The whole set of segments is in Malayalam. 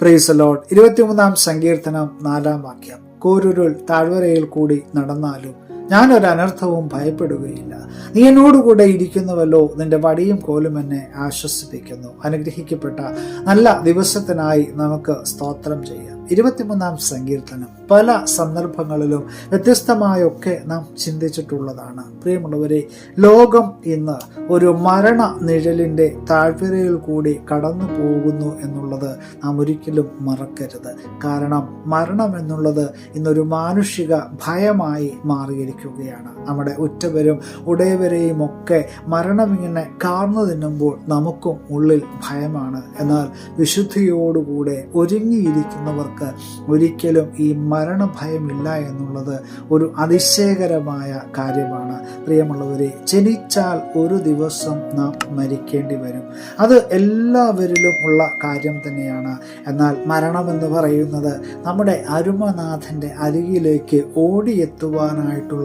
പ്രൈസലോഡ് ഇരുപത്തിമൂന്നാം സങ്കീർത്തനം നാലാം വാക്യം. കോരുരുൾ താഴ്വരയിൽ കൂടി നടന്നാലും ഞാനൊരു അനർത്ഥവും ഭയപ്പെടുകയില്ല. നീ എന്നോടുകൂടെ ഇരിക്കുന്നുവല്ലോ. നിന്റെ വടിയും കോലും എന്നെ ആശ്വസിപ്പിക്കുന്നു. അനുഗ്രഹിക്കപ്പെട്ട നല്ല ദിവസത്തിനായി നമുക്ക് സ്തോത്രം ചെയ്യാം. ഇരുപത്തിമൂന്നാം സങ്കീർത്തനം. പല സന്ദർഭങ്ങളിലും വ്യത്യസ്തമായൊക്കെ നാം ചിന്തിച്ചിട്ടുള്ളതാണ്. പ്രിയമുള്ളവരെ ലോകം ഇന്ന് ഒരു മരണ നിഴലിന്റെ താഴ്വരയിൽ കൂടി കടന്നു പോകുന്നു എന്നുള്ളത് നാം ഒരിക്കലും മറക്കരുത്. കാരണം മരണം എന്നുള്ളത് ഇന്നൊരു മാനുഷിക ഭയമായി മാറിയിരിക്കുകയാണ് നമ്മുടെ ഉറ്റവരും ഉടയവരെയും ഒക്കെ മരണമിങ്ങനെ കാർന്നു തിന്നുമ്പോൾ നമുക്കും ഉള്ളിൽ ഭയമാണ്. എന്നാൽ വിശുദ്ധിയോടുകൂടെ ഒരുങ്ങിയിരിക്കുന്നവർക്ക് ഒരിക്കലും ഈ മരണഭയമില്ല എന്നുള്ളത് ഒരു അതിശയകരമായ കാര്യമാണ്. പ്രിയമുള്ളവരെ ജനിച്ചാൽ ഒരു ദിവസം നാം മരിക്കേണ്ടി വരും. അത് എല്ലാവരിലും ഉള്ള കാര്യം തന്നെയാണ്. എന്നാൽ മരണമെന്ന് പറയുന്നത് നമ്മുടെ അരുമനാഥന്റെ അരികിലേക്ക് ഓടിയെത്തുവാനായിട്ടുള്ള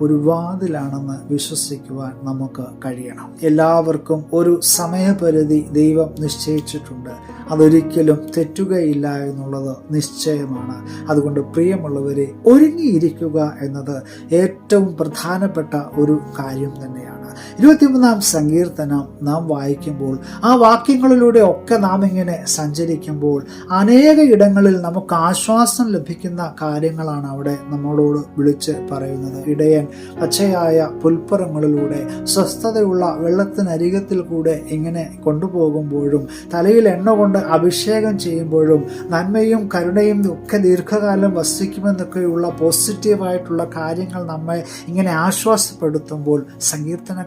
ഒരു വാതിലാണെന്ന് വിശ്വസിക്കുവാൻ നമുക്ക് കഴിയണം. എല്ലാവർക്കും ഒരു സമയപരിധി ദൈവം നിശ്ചയിച്ചിട്ടുണ്ട്. അതൊരിക്കലും തെറ്റുകയില്ല എന്നുള്ളത് നിശ്ചയമാണ്. അതുകൊണ്ട് പ്രിയമുള്ളവരെ ഒരുങ്ങിയിരിക്കുക എന്നത് ഏറ്റവും പ്രധാനപ്പെട്ട ഒരു കാര്യം തന്നെയാണ്. ഇരുപത്തിമൂന്നാം സങ്കീർത്തനം നാം വായിക്കുമ്പോൾ ആ വാക്യങ്ങളിലൂടെ ഒക്കെ നാം ഇങ്ങനെ സഞ്ചരിക്കുമ്പോൾ അനേക ഇടങ്ങളിൽ നമുക്ക് ആശ്വാസം ലഭിക്കുന്ന കാര്യങ്ങളാണ് അവിടെ നമ്മളോട് വിളിച്ച് പറയുന്നത്. ഇടയൻ പച്ചയായ പുൽപ്പുറങ്ങളിലൂടെ സ്വസ്ഥതയുള്ള വെള്ളത്തിനരികത്തിൽ കൂടെ ഇങ്ങനെ കൊണ്ടുപോകുമ്പോഴും തലയിൽ എണ്ണ കൊണ്ട് അഭിഷേകം ചെയ്യുമ്പോഴും നന്മയും കരുണയും ഒക്കെ ദീർഘകാലം വസിക്കുമെന്നൊക്കെയുള്ള പോസിറ്റീവായിട്ടുള്ള കാര്യങ്ങൾ നമ്മെ ഇങ്ങനെ ആശ്വാസപ്പെടുത്തുമ്പോൾ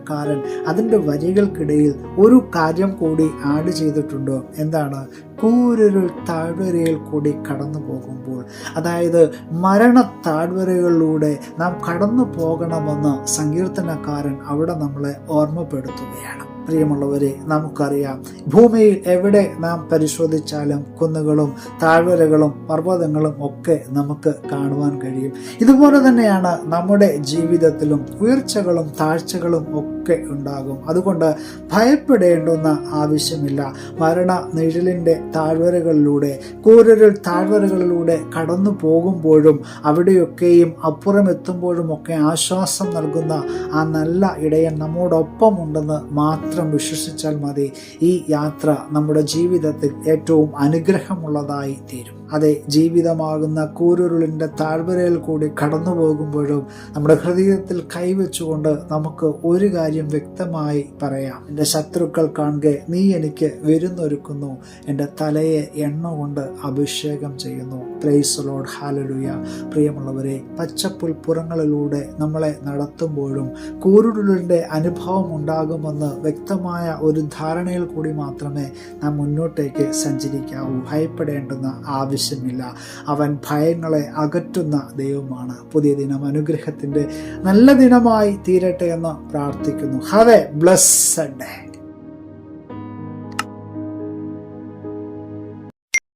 സങ്കീർത്തനക്കാരൻ അതിന്റെ വരികൾക്കിടയിൽ ഒരു കാര്യം കൂടി ആഡ് ചെയ്തിട്ടുണ്ട്? എന്താണ്? കൂരൊരു താഴ്വരയിൽ കൂടി കടന്നു പോകുമ്പോൾ അതായത് മരണ താഴ്വരകളിലൂടെ നാം കടന്നു പോകണമെന്ന് സങ്കീർത്തനക്കാരൻ അവിടെ നമ്മളെ ഓർമ്മപ്പെടുത്തുകയാണ്. പ്രിയമുള്ളവരെ നമുക്കറിയാം. ഭൂമിയിൽ എവിടെ നാം പരിശോധിച്ചാലും കുന്നുകളും താഴ്വരകളും പർവതങ്ങളും ഒക്കെ നമുക്ക് കാണുവാൻ കഴിയും. ഇതുപോലെ തന്നെയാണ് നമ്മുടെ ജീവിതത്തിലും ഉയർച്ചകളും താഴ്ചകളും ഒക്കെ ഉണ്ടാകും. അതുകൊണ്ട് ഭയപ്പെടേണ്ടുന്ന ആവശ്യമില്ല. മരണ നിഴലിന്റെ താഴ്വരകളിലൂടെ കൂരൊരു താഴ്വരകളിലൂടെ കടന്നു പോകുമ്പോഴും അവിടെയൊക്കെയും അപ്പുറം എത്തുമ്പോഴും ഒക്കെ ആശ്വാസം നൽകുന്ന ആ നല്ല ഇടയൻ നമ്മോടൊപ്പം ഉണ്ടെന്ന് മാത്രം വിശ്വസിച്ചാൽ മതി. ഈ യാത്ര നമ്മുടെ ജീവിതത്തിൽ ഏറ്റവും അനുഗ്രഹമുള്ളതായി തീരും. അതെ ജീവിതമാകുന്ന കൂരുരുളിന്റെ താഴ്വരയിൽ കൂടി കടന്നു പോകുമ്പോഴും നമ്മുടെ ഹൃദയത്തിൽ കൈവച്ചുകൊണ്ട് നമുക്ക് ഒരു കാര്യം വ്യക്തമായി പറയാം. എന്റെ ശത്രുക്കൾ കാണുക നീ എനിക്ക് വിരുന്നൊരുക്കുന്നു. എന്റെ തലയെ എണ്ണ കൊണ്ട് അഭിഷേകം ചെയ്യുന്നു. പ്രൈസ് ലോഡ് ഹാലലുയ പ്രിയമുള്ളവരെ പച്ചപ്പുൽ പുറങ്ങളിലൂടെ നമ്മളെ നടത്തുമ്പോഴും കൂരുരുളിന്റെ അനുഭവം ഉണ്ടാകുമെന്ന് വ്യക്തമായ ഒരു ധാരണയിൽ കൂടി മാത്രമേ നാം മുന്നോട്ടേക്ക് സഞ്ചരിക്കാവൂ. ഭയപ്പെടേണ്ടുന്ന ആവശ്യം ആവശ്യമില്ല. അവൻ ഭയങ്ങളെ അകറ്റുന്ന ദൈവമാണ്. പുതിയ ദിനം അനുഗ്രഹത്തിന്റെ നല്ല ദിനമായി തീരട്ടെ എന്ന് പ്രാർത്ഥിക്കുന്നു. ഹവേ എ ബ്ലസ്സഡ്